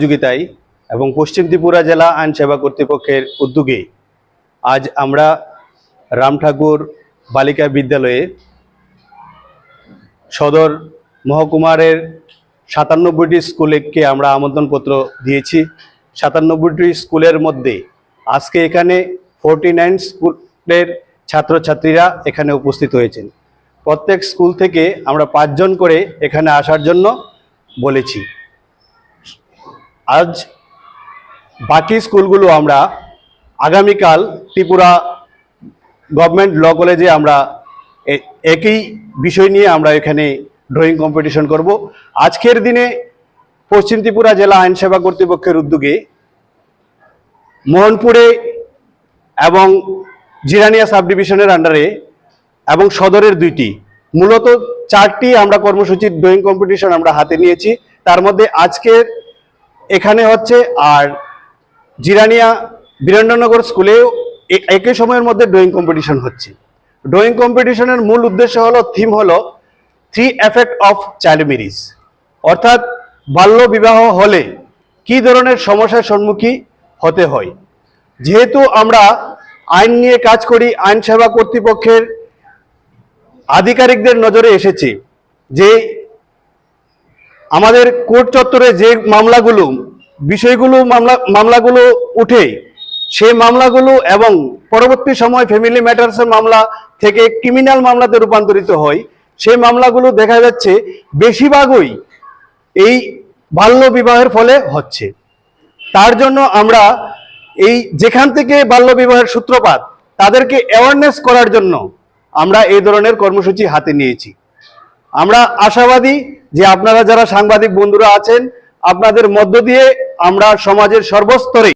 সহযোগিতায় এবং পশ্চিম ত্রিপুরা জেলা আইন সেবা কর্তৃপক্ষের উদ্যোগে আজ আমরা রাম ঠাকুর বালিকা বিদ্যালয়ে সদর মহকুমারের সাতান্নব্বইটি স্কুলকে আমরা আমন্ত্রণপত্র দিয়েছি। সাতান্নব্বইটি স্কুলের মধ্যে আজকে এখানে ফোরটি নাইন স্কুলের ছাত্রছাত্রীরা এখানে উপস্থিত হয়েছেন। প্রত্যেক স্কুল থেকে আমরা পাঁচজন করে এখানে আসার জন্য বলেছি। আজ বাকি স্কুলগুলো আমরা আগামীকাল ত্রিপুরা গভর্নমেন্ট ল কলেজে আমরা একই বিষয় নিয়ে আমরা এখানে ড্রয়িং কম্পিটিশন করব। আজকের দিনে পশ্চিম ত্রিপুরা জেলা আইন সেবা কর্তৃপক্ষের উদ্যোগে মোহনপুরে এবং জিরানিয়া সাব ডিভিশনের আন্ডারে এবং সদরের দুইটি, মূলত চারটি আমরা কর্মসূচির ড্রয়িং কম্পিটিশন আমরা হাতে নিয়েছি। তার মধ্যে আজকের এখানে হচ্ছে আর জিরানিয়া বীরেন্দ্রনগর স্কুলেও একই সময়ের মধ্যে ড্রয়িং কম্পিটিশন হচ্ছে। ড্রয়িং কম্পিটিশনের মূল উদ্দেশ্য হলো থিম হলো three effect of child marriage অর্থাৎ বাল্য বিবাহ হলে কি ধরনের সমস্যার সম্মুখীন হতে হয়? যেহেতু আমরা আইন নিয়ে কাজ করি, আইন সেবা কর্তৃপক্ষের আধিকারিকদের নজরে এসেছে যে আমাদের কোর্ট চত্বরে যে মামলাগুলো, বিষয়গুলো, মামলা, মামলাগুলো উঠে সেই মামলাগুলো এবং পরবর্তী সময় ফ্যামিলি ম্যাটার্সের মামলা থেকে ক্রিমিনাল মামলাতে রূপান্তরিত হয়, সেই মামলাগুলো দেখা যাচ্ছে বেশিরভাগই এই বাল্য বিবাহের ফলে হচ্ছে। তার জন্য আমরা এই যেখান থেকে বাল্য বিবাহের সূত্রপাত, তাদেরকে অ্যাওয়ারনেস করার জন্য আমরা এই ধরনের কর্মসূচি হাতে নিয়েছি। আমরা আশাবাদী যে আপনারা যারা সাংবাদিক বন্ধুরা আছেন আপনাদের মধ্য দিয়ে আমরা সমাজের সর্বস্তরে